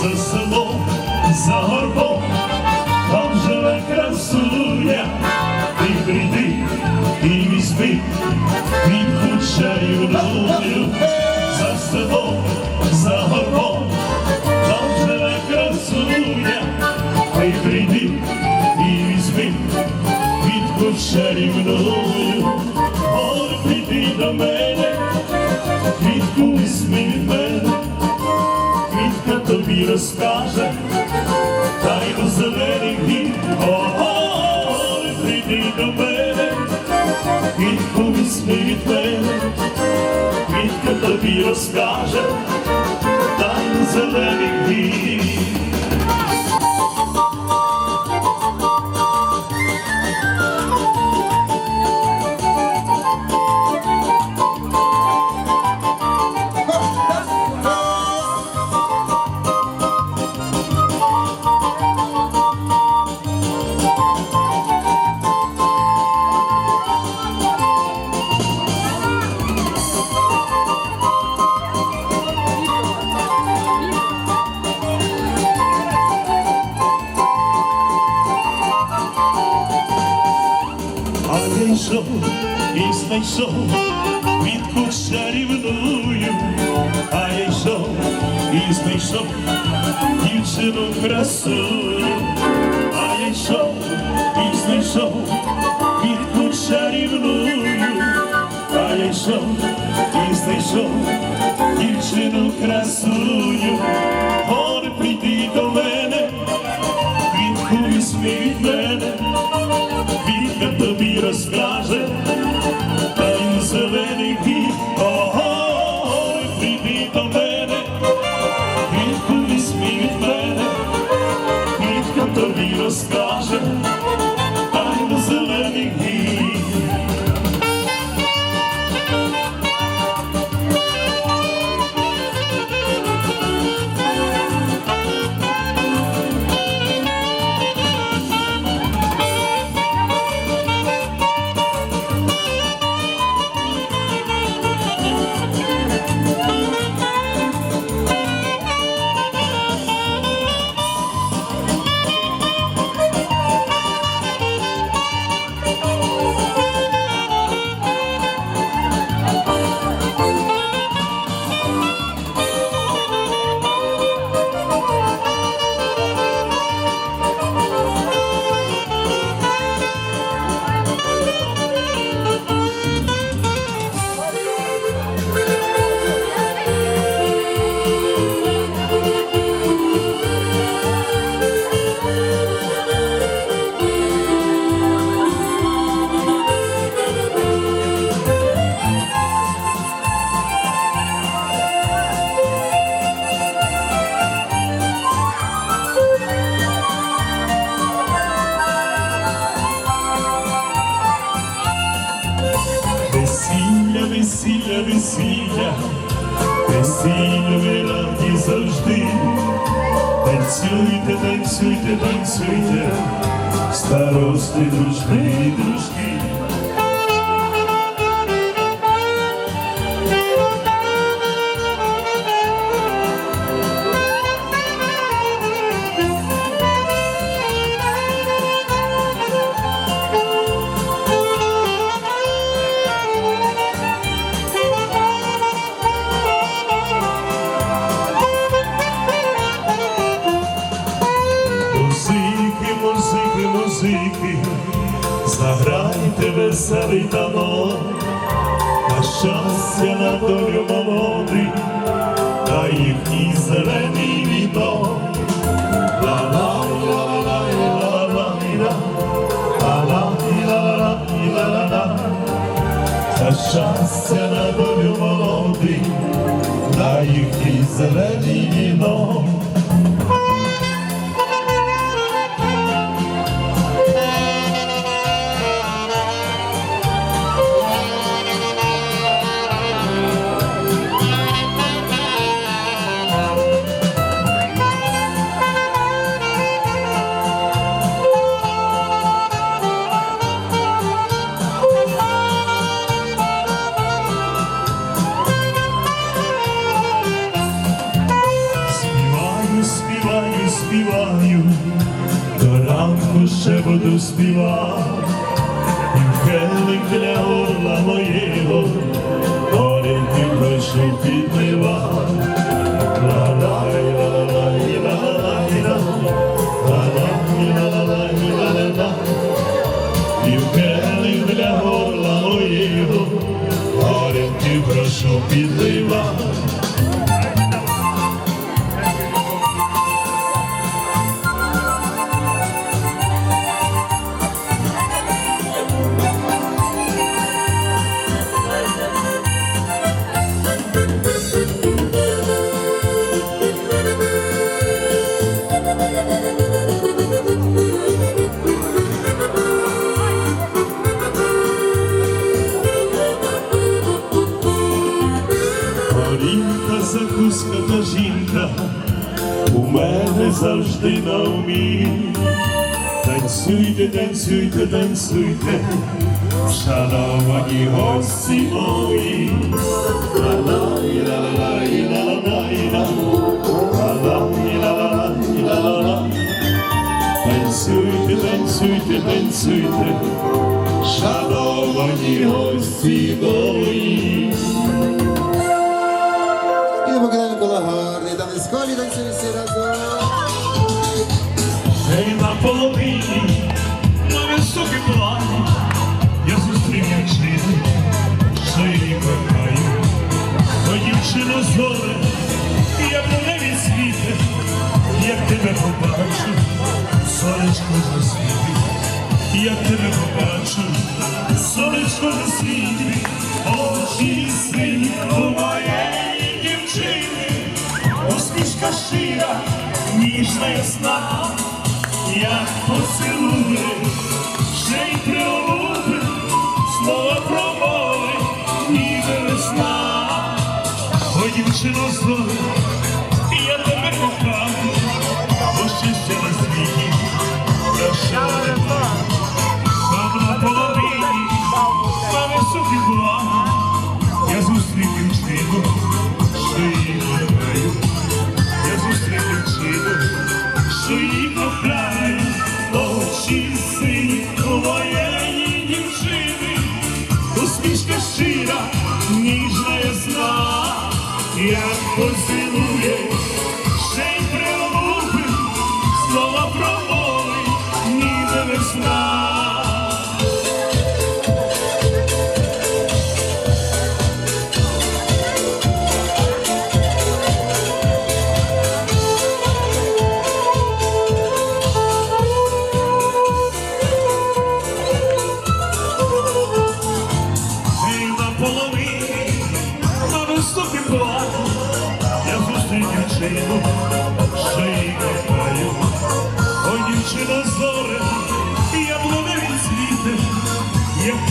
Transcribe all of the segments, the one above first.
за селом, за горбом, там живе красуня, ти прийди і візьми. Від чарівною за селом, за горбом, там живе красуня, ти прийди і візьми. Від чарівною, ой, прийди до мене, квітку візьми від мене, квітка та й тайну зелених гір, ой, прийди до мене, квітку візьми від мене, квітка тобі розкаже, та зелених гір. А я йшов і знайшов. Квітку чарівную, а я йшов і знайшов дівчину красую, а я йшов і знайшов квітку чарівную, а я йшов і знайшов дівчину красую, Весілля, весілля, весілля, ви раді завжди. Танцюйте, танцюйте, танцюйте, старости, дружки, дружки. Israel. До ще буду співати, келик для орла моєго, горіти прошу підмива. Ла-лай, закуска та жінка у мене завжди на умі. Танцюйте, танцюйте, танцюйте, шановані гості мої. Танцюйте, танцюйте, танцюйте, шановані гості мої. І не покидає там із колі танцюють всі разом. Ей на половині, на високій плані, я зустрів дівчину, що її кохаю. О, дівчино зоре, я в небі світе, як тебе побачу, сонечко засвітить, як тебе побачу, сонечко засвітить, очі сині щира, ніжна ясна, як поцілує, ще й прилуби, слово промови, ніби весна. Ой, дівчино зоре, як поцілує,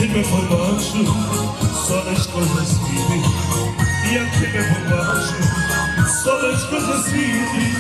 тебе побачу, сонечко засвітить, як тебе побачу, сонечко засвітить,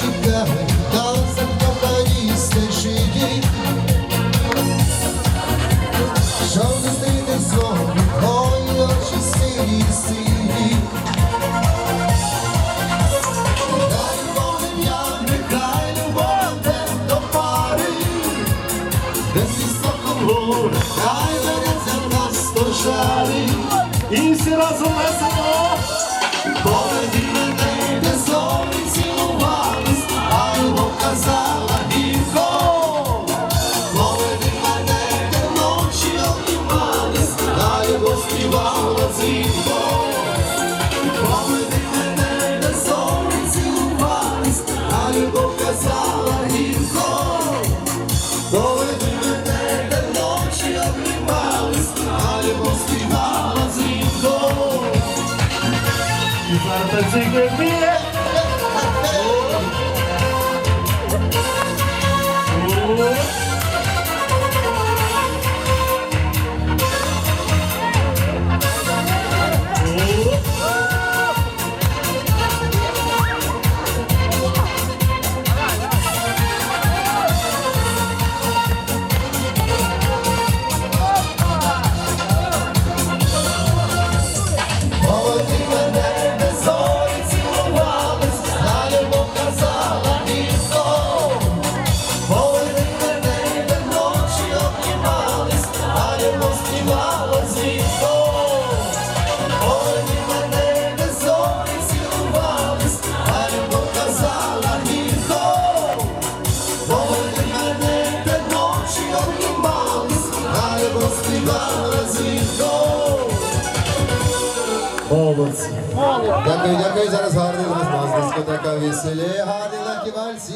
чекали, та за компанії стежі. Що зустріти знову, ой, очі сині, сині. Дай полем'я, нехай любов де до пари, де свісто коло, хай береться на стожарі. І всі разом sing with me. Молодці. Дякую, дякую. Зараз гарний у нас дискотека веселі, гарний фестиваль. Всі